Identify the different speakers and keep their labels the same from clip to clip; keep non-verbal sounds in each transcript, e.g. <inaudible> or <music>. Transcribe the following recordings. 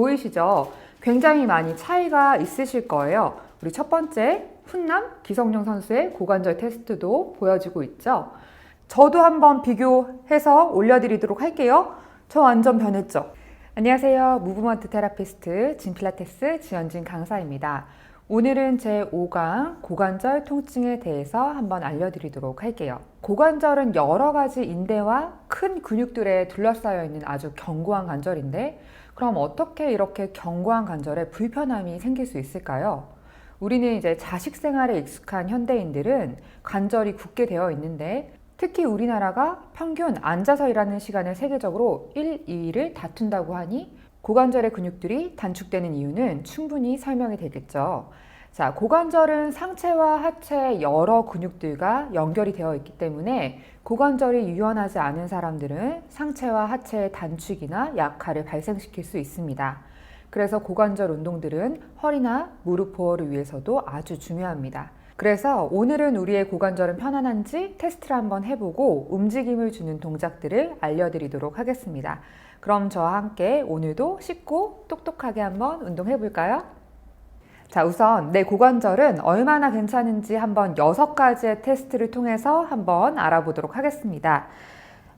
Speaker 1: 보이시죠? 굉장히 많이 차이가 있으실 거예요. 우리 첫 번째 훈남 기성용 선수의 고관절 테스트도 보여지고 있죠. 저도 한번 비교해서 올려드리도록 할게요. 저 완전 변했죠? 안녕하세요. 무브먼트 테라피스트 진필라테스 지현진 강사입니다. 오늘은 제 5강 고관절 통증에 대해서 한번 알려드리도록 할게요. 고관절은 여러 가지 인대와 큰 근육들에 둘러싸여 있는 아주 견고한 관절인데 그럼 어떻게 이렇게 견고한 관절에 불편함이 생길 수 있을까요? 우리는 이제 자식 생활에 익숙한 현대인들은 관절이 굳게 되어 있는데 특히 우리나라가 평균 앉아서 일하는 시간을 세계적으로 1, 2위를 다툰다고 하니 고관절의 근육들이 단축되는 이유는 충분히 설명이 되겠죠. 자, 고관절은 상체와 하체 여러 근육들과 연결이 되어 있기 때문에 고관절이 유연하지 않은 사람들은 상체와 하체의 단축이나 약화를 발생시킬 수 있습니다. 그래서 고관절 운동들은 허리나 무릎 보호를 위해서도 아주 중요합니다. 그래서 오늘은 우리의 고관절은 편안한지 테스트를 한번 해보고 움직임을 주는 동작들을 알려드리도록 하겠습니다. 그럼 저와 함께 오늘도 쉽고 똑똑하게 한번 운동해 볼까요? 자, 우선 내 고관절은 얼마나 괜찮은지 한번 여섯 가지의 테스트를 통해서 한번 알아보도록 하겠습니다.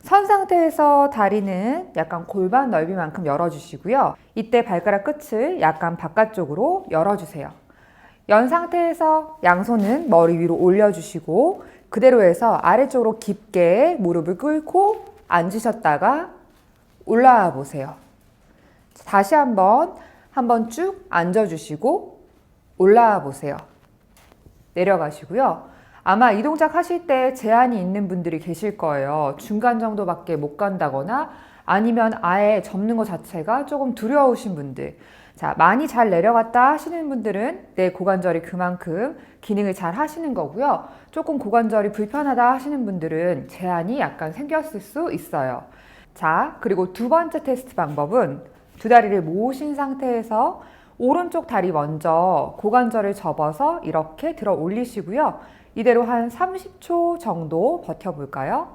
Speaker 1: 선 상태에서 다리는 약간 골반 넓이만큼 열어주시고요. 이때 발가락 끝을 약간 바깥쪽으로 열어주세요. 연 상태에서 양손은 머리 위로 올려주시고 그대로 해서 아래쪽으로 깊게 무릎을 꿇고 앉으셨다가 올라와 보세요. 다시 한번 한번 쭉 앉아주시고 올라와 보세요. 내려가시고요. 아마 이 동작 하실 때 제한이 있는 분들이 계실 거예요. 중간 정도밖에 못 간다거나 아니면 아예 접는 것 자체가 조금 두려우신 분들. 자, 많이 잘 내려갔다 하시는 분들은 내 고관절이 그만큼 기능을 잘 하시는 거고요. 조금 고관절이 불편하다 하시는 분들은 제한이 약간 생겼을 수 있어요. 자, 그리고 두 번째 테스트 방법은 두 다리를 모으신 상태에서 오른쪽 다리 먼저 고관절을 접어서 이렇게 들어 올리시고요. 이대로 한 30초 정도 버텨볼까요?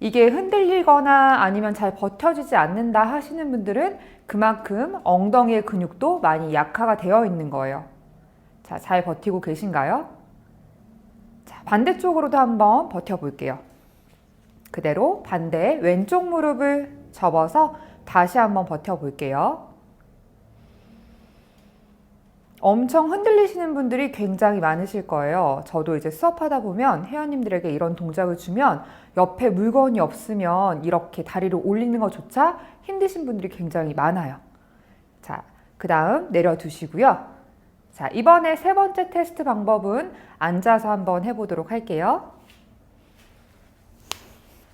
Speaker 1: 이게 흔들리거나 아니면 잘 버텨지지 않는다 하시는 분들은 그만큼 엉덩이의 근육도 많이 약화가 되어 있는 거예요. 자, 잘 버티고 계신가요? 자, 반대쪽으로도 한번 버텨볼게요. 그대로 반대 왼쪽 무릎을 접어서 다시 한번 버텨볼게요. 엄청 흔들리시는 분들이 굉장히 많으실 거예요. 저도 이제 수업하다 보면 회원님들에게 이런 동작을 주면 옆에 물건이 없으면 이렇게 다리를 올리는 것조차 힘드신 분들이 굉장히 많아요. 자, 그 다음 내려두시고요. 자, 이번에 세 번째 테스트 방법은 앉아서 한번 해보도록 할게요.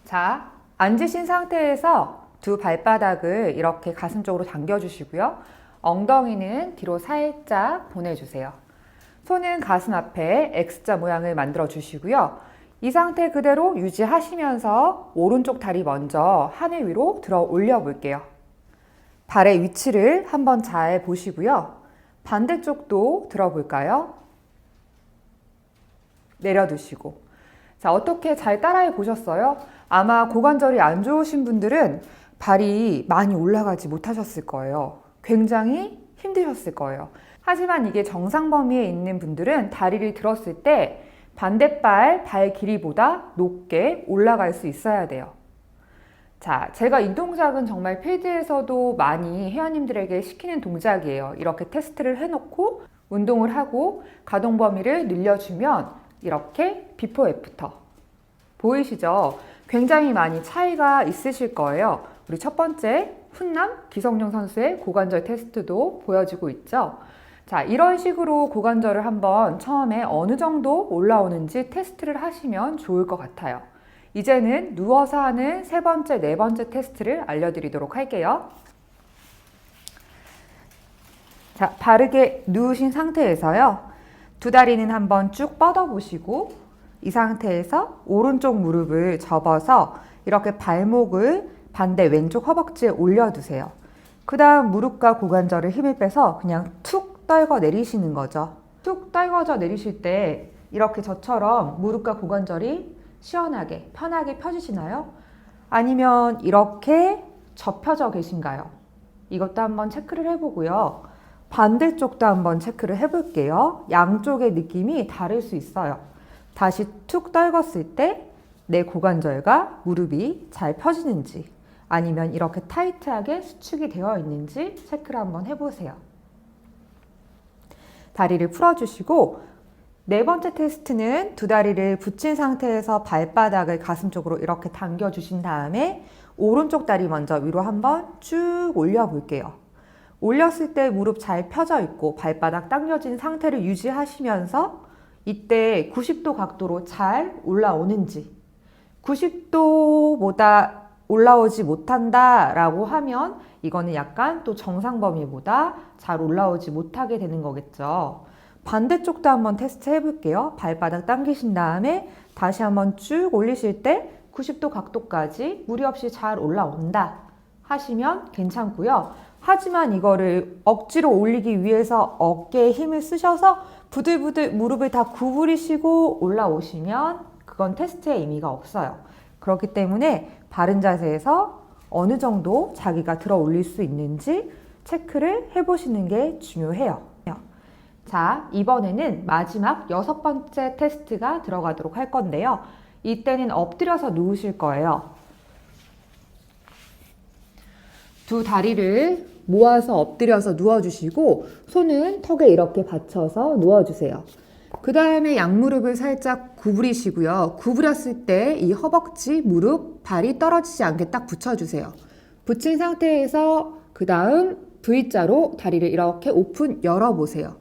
Speaker 1: 자, 앉으신 상태에서 두 발바닥을 이렇게 가슴 쪽으로 당겨주시고요. 엉덩이는 뒤로 살짝 보내주세요. 손은 가슴 앞에 X자 모양을 만들어 주시고요. 이 상태 그대로 유지하시면서 오른쪽 다리 먼저 하늘 위로 들어 올려 볼게요. 발의 위치를 한번 잘 보시고요. 반대쪽도 들어 볼까요? 내려두시고. 자, 어떻게 잘 따라해 보셨어요? 아마 고관절이 안 좋으신 분들은 발이 많이 올라가지 못하셨을 거예요. 굉장히 힘드셨을 거예요. 하지만 이게 정상 범위에 있는 분들은 다리를 들었을 때 반대발 발 길이보다 높게 올라갈 수 있어야 돼요. 자, 제가 이 동작은 정말 필드에서도 많이 회원님들에게 시키는 동작이에요. 이렇게 테스트를 해놓고 운동을 하고 가동 범위를 늘려주면 이렇게 비포 애프터 보이시죠? 굉장히 많이 차이가 있으실 거예요. 우리 첫 번째 훈남 기성용 선수의 고관절 테스트도 보여지고 있죠. 자, 이런 식으로 고관절을 한번 처음에 어느 정도 올라오는지 테스트를 하시면 좋을 것 같아요. 이제는 누워서 하는 세 번째, 네 번째 테스트를 알려드리도록 할게요. 자, 바르게 누우신 상태에서요. 두 다리는 한번 쭉 뻗어 보시고 이 상태에서 오른쪽 무릎을 접어서 이렇게 발목을 반대 왼쪽 허벅지에 올려두세요. 그 다음 무릎과 고관절을 힘을 빼서 그냥 툭 떨궈 내리시는 거죠. 툭 떨궈져 내리실 때 이렇게 저처럼 무릎과 고관절이 시원하게 편하게 펴지시나요? 아니면 이렇게 접혀져 계신가요? 이것도 한번 체크를 해보고요. 반대쪽도 한번 체크를 해볼게요. 양쪽의 느낌이 다를 수 있어요. 다시 툭 떨궜을 때 내 고관절과 무릎이 잘 펴지는지 아니면 이렇게 타이트하게 수축이 되어 있는지 체크를 한번 해보세요. 다리를 풀어주시고 네 번째 테스트는 두 다리를 붙인 상태에서 발바닥을 가슴 쪽으로 이렇게 당겨 주신 다음에 오른쪽 다리 먼저 위로 한번 쭉 올려 볼게요. 올렸을 때 무릎 잘 펴져 있고 발바닥 당겨진 상태를 유지하시면서 이때 90도 각도로 잘 올라오는지 90도보다 올라오지 못한다 라고 하면 이거는 약간 또 정상 범위보다 잘 올라오지 못하게 되는 거겠죠. 반대쪽도 한번 테스트 해볼게요. 발바닥 당기신 다음에 다시 한번 쭉 올리실 때 90도 각도까지 무리 없이 잘 올라온다 하시면 괜찮고요. 하지만 이거를 억지로 올리기 위해서 어깨에 힘을 쓰셔서 부들부들 무릎을 다 구부리시고 올라오시면 그건 테스트의 의미가 없어요. 그렇기 때문에 바른 자세에서 어느 정도 자기가 들어 올릴 수 있는지 체크를 해보시는 게 중요해요. 자, 이번에는 마지막 여섯 번째 테스트가 들어가도록 할 건데요. 이때는 엎드려서 누우실 거예요. 두 다리를 모아서 엎드려서 누워주시고 손은 턱에 이렇게 받쳐서 누워주세요. 그 다음에 양무릎을 살짝 구부리시고요. 구부렸을 때 이 허벅지, 무릎, 발이 떨어지지 않게 딱 붙여주세요. 붙인 상태에서 그 다음 V자로 다리를 이렇게 오픈 열어보세요.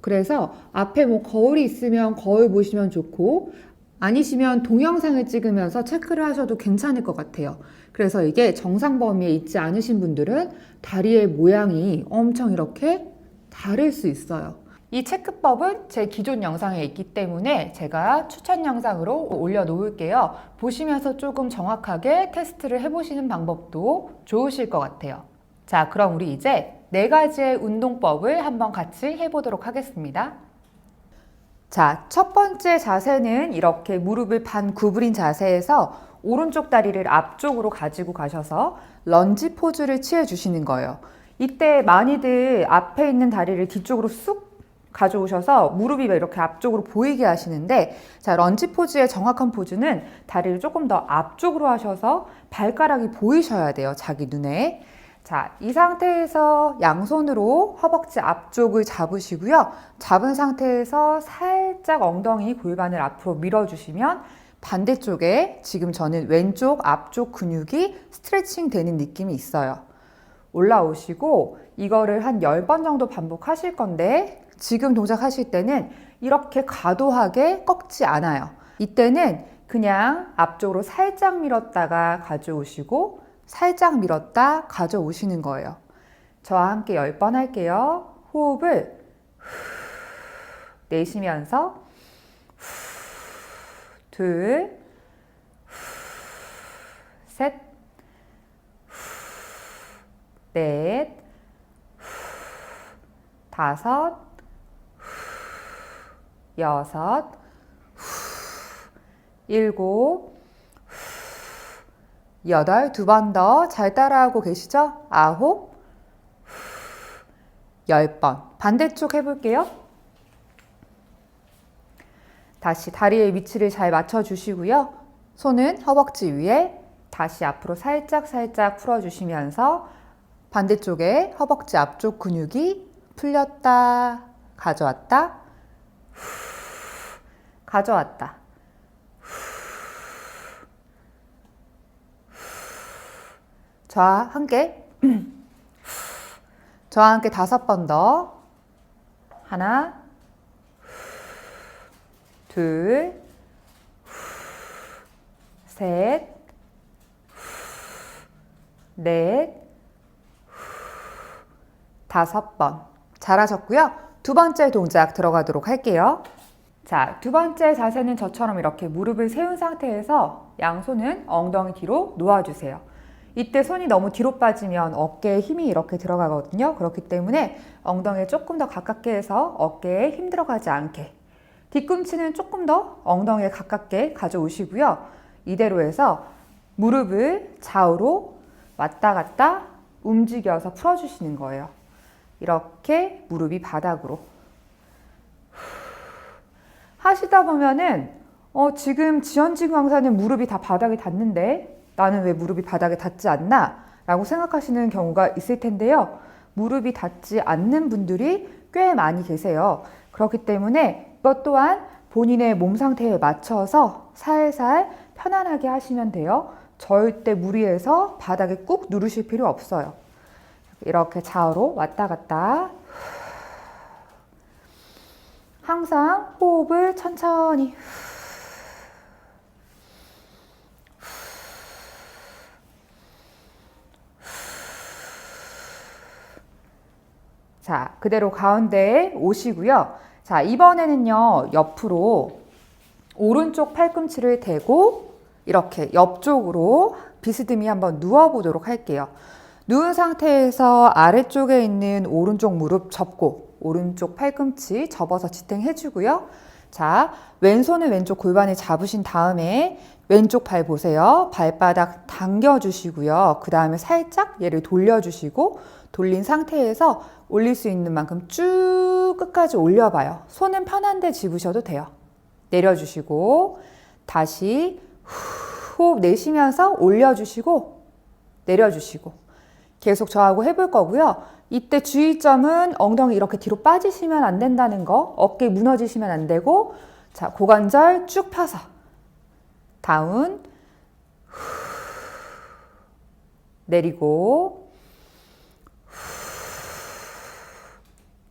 Speaker 1: 그래서 앞에 뭐 거울이 있으면 거울 보시면 좋고 아니시면 동영상을 찍으면서 체크를 하셔도 괜찮을 것 같아요. 그래서 이게 정상 범위에 있지 않으신 분들은 다리의 모양이 엄청 이렇게 다를 수 있어요. 이 체크법은 제 기존 영상에 있기 때문에 제가 추천 영상으로 올려놓을게요. 보시면서 조금 정확하게 테스트를 해보시는 방법도 좋으실 것 같아요. 자, 그럼 우리 이제 네 가지의 운동법을 한번 같이 해보도록 하겠습니다. 자, 첫 번째 자세는 이렇게 무릎을 반 구부린 자세에서 오른쪽 다리를 앞쪽으로 가지고 가셔서 런지 포즈를 취해 주시는 거예요. 이때 많이들 앞에 있는 다리를 뒤쪽으로 쑥 가져오셔서 무릎이 이렇게 앞쪽으로 보이게 하시는데 자 런지 포즈의 정확한 포즈는 다리를 조금 더 앞쪽으로 하셔서 발가락이 보이셔야 돼요 자기 눈에 자, 이 상태에서 양손으로 허벅지 앞쪽을 잡으시고요. 잡은 상태에서 살짝 엉덩이 골반을 앞으로 밀어주시면 반대쪽에 지금 저는 왼쪽 앞쪽 근육이 스트레칭 되는 느낌이 있어요. 올라오시고 이거를 한 10번 정도 반복하실 건데 지금 동작하실 때는 이렇게 과도하게 꺾지 않아요. 이때는 그냥 앞쪽으로 살짝 밀었다가 가져오시고 살짝 밀었다 가져오시는 거예요. 저와 함께 10번 할게요. 호흡을 내쉬면서 둘, 셋, 넷, 다섯, 여섯, 일곱, 여덟, 두 번 더 잘 따라하고 계시죠? 아홉, 열 번. 반대쪽 해볼게요. 다시 다리의 위치를 잘 맞춰주시고요. 손은 허벅지 위에 다시 앞으로 살짝 살짝 풀어주시면서 반대쪽에 허벅지 앞쪽 근육이 풀렸다, 가져왔다, 가져왔다. 저와 함께 <clears throat> 저와 함께 다섯 번 더. 하나, 둘, 셋, 넷, 다섯 번. 잘하셨고요. 두 번째 동작 들어가도록 할게요. 자, 두 번째 자세는 저처럼 이렇게 무릎을 세운 상태에서 양손은 엉덩이 뒤로 놓아주세요. 이때 손이 너무 뒤로 빠지면 어깨에 힘이 이렇게 들어가거든요. 그렇기 때문에 엉덩이를 조금 더 가깝게 해서 어깨에 힘 들어가지 않게. 뒤꿈치는 조금 더 엉덩이에 가깝게 가져오시고요. 이대로 해서 무릎을 좌우로 왔다 갔다 움직여서 풀어주시는 거예요. 이렇게 무릎이 바닥으로. 하시다 보면은 어, 지금 지연지 강사는 무릎이 다 바닥에 닿는데 나는 왜 무릎이 바닥에 닿지 않나? 라고 생각하시는 경우가 있을 텐데요. 무릎이 닿지 않는 분들이 꽤 많이 계세요. 그렇기 때문에 이것 또한 본인의 몸 상태에 맞춰서 살살 편안하게 하시면 돼요. 절대 무리해서 바닥에 꾹 누르실 필요 없어요. 이렇게 좌우로 왔다 갔다. 항상 호흡을 천천히. 자, 그대로 가운데에 오시고요. 자, 이번에는요, 옆으로 오른쪽 팔꿈치를 대고 이렇게 옆쪽으로 비스듬히 한번 누워보도록 할게요. 누운 상태에서 아래쪽에 있는 오른쪽 무릎 접고 오른쪽 팔꿈치 접어서 지탱해주고요. 자, 왼손을 왼쪽 골반에 잡으신 다음에 왼쪽 발 보세요. 발바닥 당겨주시고요. 그 다음에 살짝 얘를 돌려주시고 돌린 상태에서 올릴 수 있는 만큼 쭉 끝까지 올려봐요. 손은 편한데 집으셔도 돼요. 내려주시고 다시 호흡 내쉬면서 올려주시고 내려주시고 계속 저하고 해볼 거고요. 이때 주의점은 엉덩이 이렇게 뒤로 빠지시면 안 된다는 거, 어깨 무너지시면 안 되고, 자, 고관절 쭉 펴서 다운, 내리고,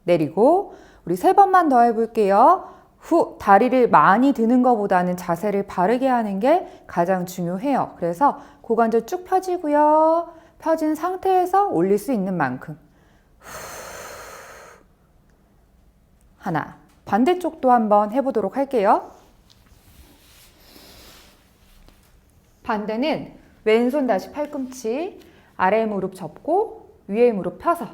Speaker 1: 내리고, 우리 세 번만 더 해볼게요. 후, 다리를 많이 드는 것보다는 자세를 바르게 하는 게 가장 중요해요. 그래서 고관절 쭉 펴지고요. 펴진 상태에서 올릴 수 있는 만큼. 하나. 반대쪽도 한번 해보도록 할게요. 반대는 왼손 다시 팔꿈치, 아래 무릎 접고 위에 무릎 펴서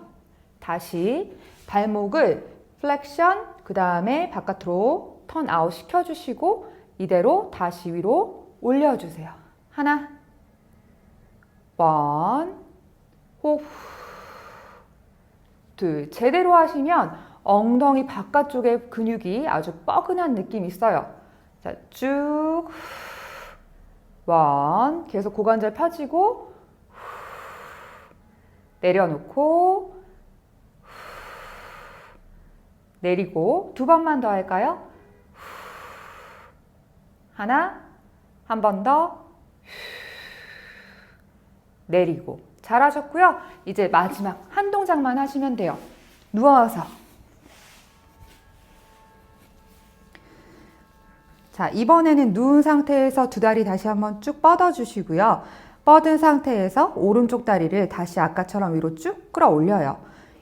Speaker 1: 다시 발목을 플렉션, 그 다음에 바깥으로 턴 아웃 시켜주시고 이대로 다시 위로 올려주세요. 하나, 원, 호흡, 둘. 제대로 하시면 엉덩이 바깥쪽에 근육이 아주 뻐근한 느낌이 있어요. 자, 쭉, 원, 계속 고관절 펴지고, 내려놓고, 내리고, 두 번만 더 할까요? 하나, 한 번 더, 내리고. 잘하셨고요. 이제 마지막 한 동작만 하시면 돼요. 누워서. 자, 이번에는 누운 상태에서 두 다리 다시 한번 쭉 뻗어 주시고요. 뻗은 상태에서 오른쪽 다리를 다시 아까처럼 위로 쭉 끌어올려요.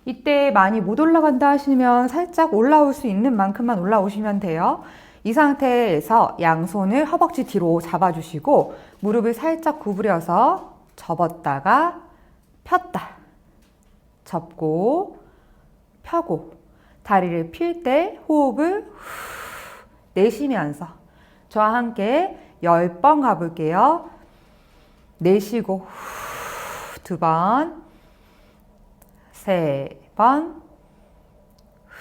Speaker 1: 이때 많이 못 올라간다 하시면 살짝 올라올 수 있는 만큼만 올라오시면 돼요. 이 상태에서 양손을 허벅지 뒤로 잡아주시고 무릎을 살짝 구부려서 접었다가 폈다. 접고 펴고 다리를 필 때 호흡을 후, 내쉬면서 저와 함께 10번 가볼게요. 내쉬고 후, 두 번, 세 번, 후,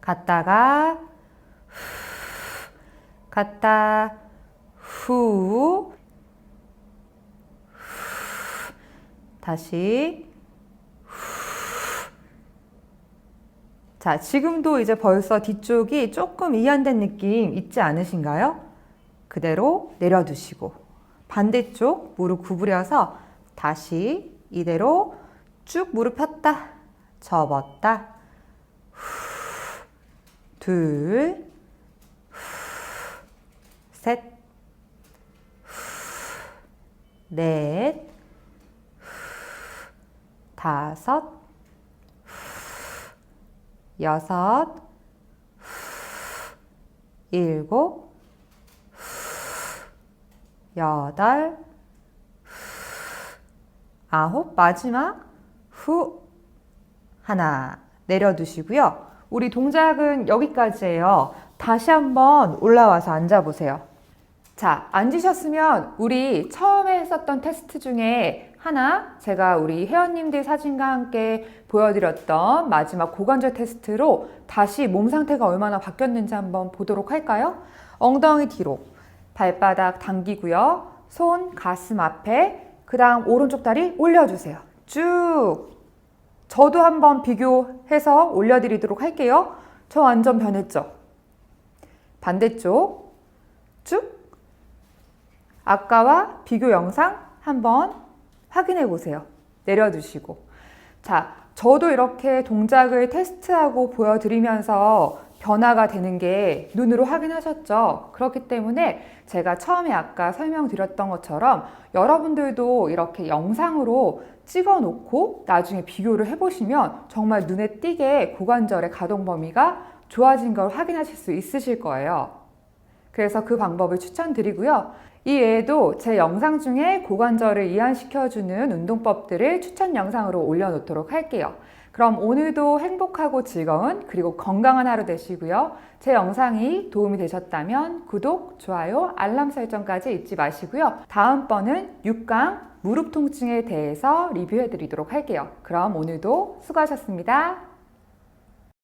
Speaker 1: 갔다가 후, 갔다 후 다시 자, 지금도 이제 벌써 뒤쪽이 조금 이완된 느낌 있지 않으신가요? 그대로 내려두시고 반대쪽 무릎 구부려서 다시 이대로 쭉 무릎 폈다 접었다 후, 둘 후, 셋 후, 넷 다섯, 여섯, 일곱, 여덟, 아홉, 마지막 후 하나 내려두시고요. 우리 동작은 여기까지예요. 다시 한번 올라와서 앉아보세요. 자, 앉으셨으면 우리 처음에 했었던 테스트 중에 하나 제가 우리 회원님들 사진과 함께 보여드렸던 마지막 고관절 테스트로 다시 몸 상태가 얼마나 바뀌었는지 한번 보도록 할까요? 엉덩이 뒤로 발바닥 당기고요. 손 가슴 앞에 그 다음 오른쪽 다리 올려주세요. 쭉 저도 한번 비교해서 올려드리도록 할게요. 저 완전 변했죠? 반대쪽 쭉 아까와 비교 영상 한번 확인해 보세요. 내려두시고. 자, 저도 이렇게 동작을 테스트하고 보여드리면서 변화가 되는 게 눈으로 확인하셨죠? 그렇기 때문에 제가 처음에 아까 설명드렸던 것처럼 여러분들도 이렇게 영상으로 찍어 놓고 나중에 비교를 해보시면 정말 눈에 띄게 고관절의 가동 범위가 좋아진 걸 확인하실 수 있으실 거예요. 그래서 그 방법을 추천드리고요. 이 외에도 제 영상 중에 고관절을 이완시켜주는 운동법들을 추천 영상으로 올려놓도록 할게요. 그럼 오늘도 행복하고 즐거운 그리고 건강한 하루 되시고요. 제 영상이 도움이 되셨다면 구독, 좋아요, 알람 설정까지 잊지 마시고요. 다음번은 6강 무릎 통증에 대해서 리뷰해 드리도록 할게요. 그럼 오늘도 수고하셨습니다.